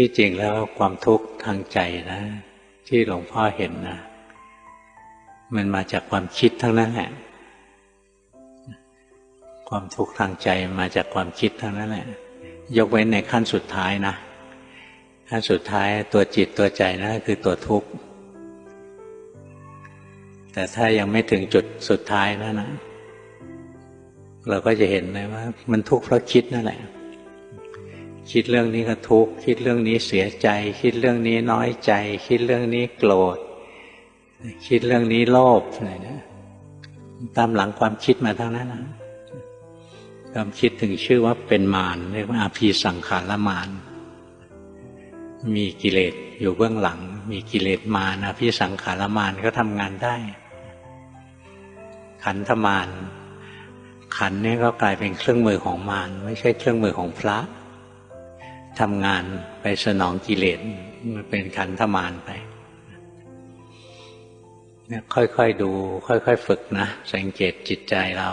ที่จริงแล้วความทุกข์ทางใจนะ ที่หลวงพ่อเห็นนะ มันมาจากความคิดทั้งนั้นแหละความทุกข์ทางใจมาจากความคิดทั้งนั้นแหละ ยกเว้นในขั้นสุดท้ายนะขั้นสุดท้ายตัวจิตตัวใจนะคือตัวทุกข์แต่ถ้ายังไม่ถึงจุดสุดท้ายนะนะเราก็จะเห็นเลยว่า มันทุกข์เพราะคิดนั่นแหละ คิดเรื่องนี้ก็ทุกข์คิดเรื่องนี้เสียใจ คิดเรื่องนี้น้อยใจ คิดเรื่องนี้โกรธ คิดเรื่องนี้โลภอะไรนะตามหลังความคิดมาทั้งนั้นนะความคิดถึงชื่อว่าเป็นมารเรียกว่าอาภีสังขารมารมีกิเลสอยู่เบื้องหลัง มีกิเลสมารอาภีสังขารมารก็ทำงานได้ ขันธมารขันนี่ก็กลายเป็นเครื่องมือของมารไม่ใช่เครื่องมือของพระ ทำงานไปสนองกิเลสมันเป็นขันธมารไปเนี่ยค่อยๆดู ค่อย ๆ ฝึกนะ สังเกตจิตใจเรา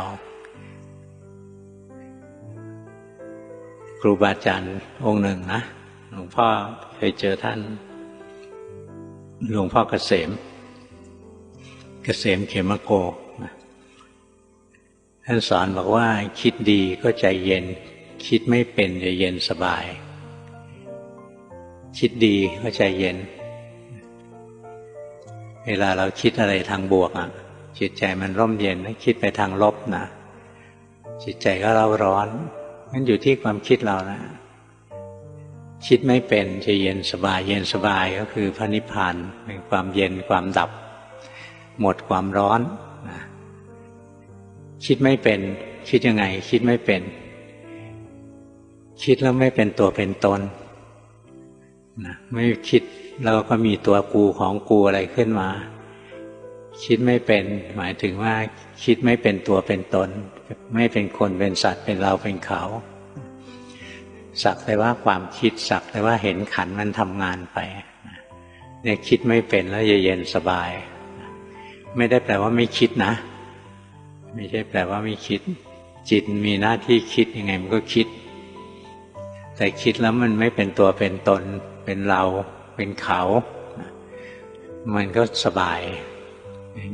ครูบาอาจารย์องค์หนึ่งนะหลวงพ่อเคยเจอท่าน หลวงพ่อเกษม เกษมเขมโกท่านสอนบอกว่าคิดดีก็ใจเย็น คิดไม่เป็นจะเย็นสบาย คิดดีก็ใจเย็น เวลาเราคิดอะไรทางบวกอะจิตใจมันร่มเย็นคิดไปทางลบนะจิตใจก็เร่าร้อนมันอยู่ที่ความคิดเรานะ คิดไม่เป็นจะเย็นสบาย เย็นสบายก็คือพระนิพพานเป็นความเย็นความดับ หมดความร้อนนะคิดไม่เป็น คิดยังไง คิดไม่เป็น คิดแล้วไม่เป็นตัวเป็นตน นะไม่คิดแล้วก็มีตัวกูของกูอะไรขึ้นมา คิดไม่เป็นหมายถึงว่าคิดไม่เป็นตัวเป็นตน ไม่เป็นคนเป็นสัตว์เป็นเราเป็นเขา สักแต่ว่าความคิดสักแต่ว่าเห็นขันมันทำงานไปเนี่ยคิดไม่เป็นแล้วเย็นสบาย ไม่ได้แปลว่าไม่คิดนะ ไม่ใช่แปลว่าไม่คิด จิตมีหน้าที่คิดยังไงมันก็คิด แต่คิดแล้วมันไม่เป็นตัวเป็นตน เป็นเรา เป็นเขา มันก็สบาย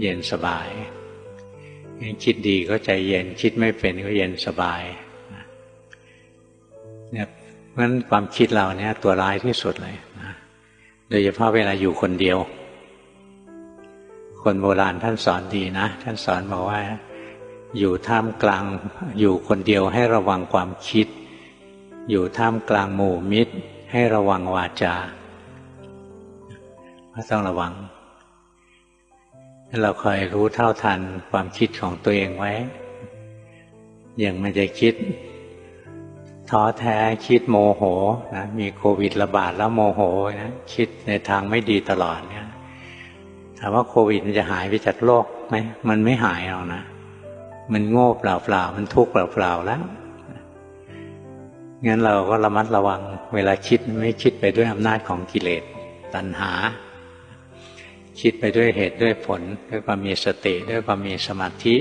เย็นสบาย คิดดีก็ใจเย็น คิดไม่เป็นก็เย็นสบายเนี่ยเพราะนั้นความคิดเราเนี่ยตัวร้ายที่สุดเลยนะโดยเฉพาะเวลาอยู่คนเดียว คนโบราณท่านสอนดีนะ ท่านสอนบอกว่า อยู่ท่ามกลางอยู่คนเดียวให้ระวังความคิด อยู่ท่ามกลางหมู่มิตร ให้ระวังวาจาก็ต้องระวัง เราคอยรู้เท่าทันความคิดของตัวเองไว้ อย่างมันจะคิดท้อแท้คิดโมโหนะมีโควิดระบาดแล้วโมโหนะคิดในทางไม่ดีตลอดเนี่ยถามว่าโควิดมันจะหายไปจากโลกไหมมันไม่หายหรอกนะ มันโง่เปล่าๆมันทุกข์เปล่าๆแล้ว งั้นเราก็ระมัดระวัง เวลาคิดไม่คิดไปด้วยอำนาจของกิเลสตัณหา คิดไปด้วยเหตุด้วยผล ด้วยความมีสติ ด้วยความมีสมาธิ